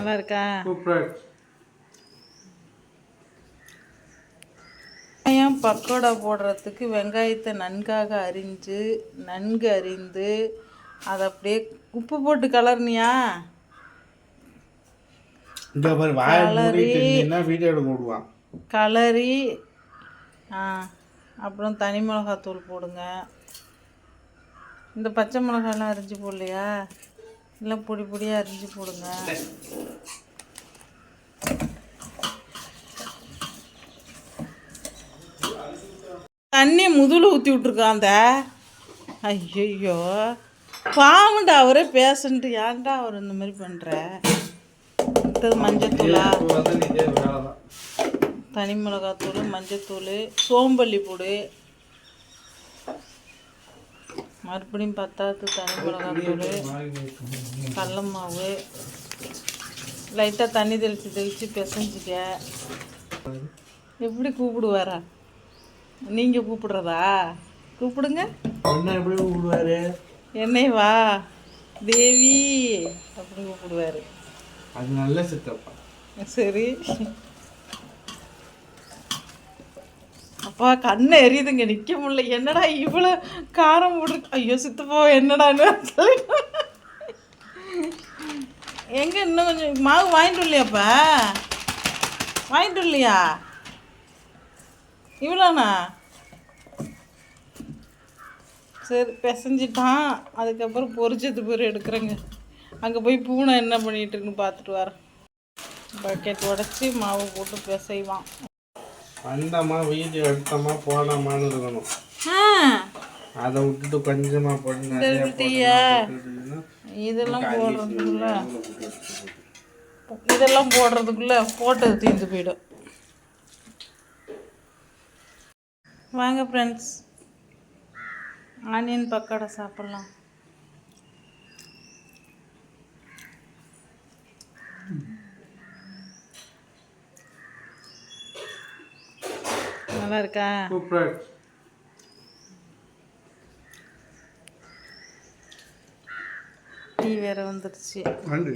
நல்லா இருக்கா வெங்காயம் பக்கோடா போடுறதுக்கு வெங்காயத்தை நன்காக அரிஞ்சு நன்கு அரிந்து அதை அப்படியே உப்பு போட்டு கலர்னியா? கலரி. ஆ அப்புறம் தனி மிளகாத்தூள் போடுங்க. இந்த பச்சை மிளகாலாம் அரிஞ்சு போடலையா? இல்லை பொடி பொடியாக அரிஞ்சு போடுங்க. தண்ணி முதுல ஊற்றி விட்ருக்காந்த ஐயோ பாவண்டா அவரே பேசன்ட்டு. ஏன்டா அவர் இந்த மாதிரி பண்ணுற அடுத்தது மஞ்சத்தூளா? தனி மிளகாத்தூள் மஞ்சத்தூள் சோம்பல்லி பொடி. மறுபடியும் பத்தாத்து தனி மிளகாத்தூள் கடல மாவு. லைட்டாக தண்ணி தெளித்து தெளித்து பிசைஞ்சிக்க. எப்படி கூப்பிடுவாரா? நீங்கள் கூப்பிடுறதா? கூப்பிடுங்க. என்ன எப்படி விடுவாரு என்னை வா தேவி. அப்படி கூப்பிடுவாரு. அது நல்ல சித்தப்பா. சரி. அப்பா கண்ணை எரியுதுங்க. நிற்க முடியல. என்னடா இவ்வளோ காரம் போட்டு ஐயோ சித்தப்பா என்னடான்னு எங்கே இன்னும் கொஞ்சம் மாவு வாங்கிட்டு இல்லையாப்பா வாங்கிட்டு இல்லையா இவ்வளோண்ணா சரி பிசைஞ்சிட்டான். அதுக்கப்புறம் பொரிச்சது பேர் எடுக்கிறேங்க. அங்கே போய் பூனை என்ன பண்ணிகிட்டு இருக்குன்னு பார்த்துட்டு வரேன். பக்கெட் உடச்சி மாவு போட்டு பிசைவான். வந்தோமா வீடியோ எடுத்தோமா போனோமான்னு இருக்கணும். அதை விட்டுட்டு கொஞ்சமா போட்டுட்டீங்கன்னா இதெல்லாம் போடுறதுக்குள்ள. இதெல்லாம் போடுறதுக்குள்ள போட்டது தீர்ந்து போயிடும். வாங்க ஃப்ரெண்ட்ஸ் ஆனியன் பக்கோடா சாப்பிட்லாம். நல்லா இருக்கா? சூப்பர். டீ வேற நன்றி.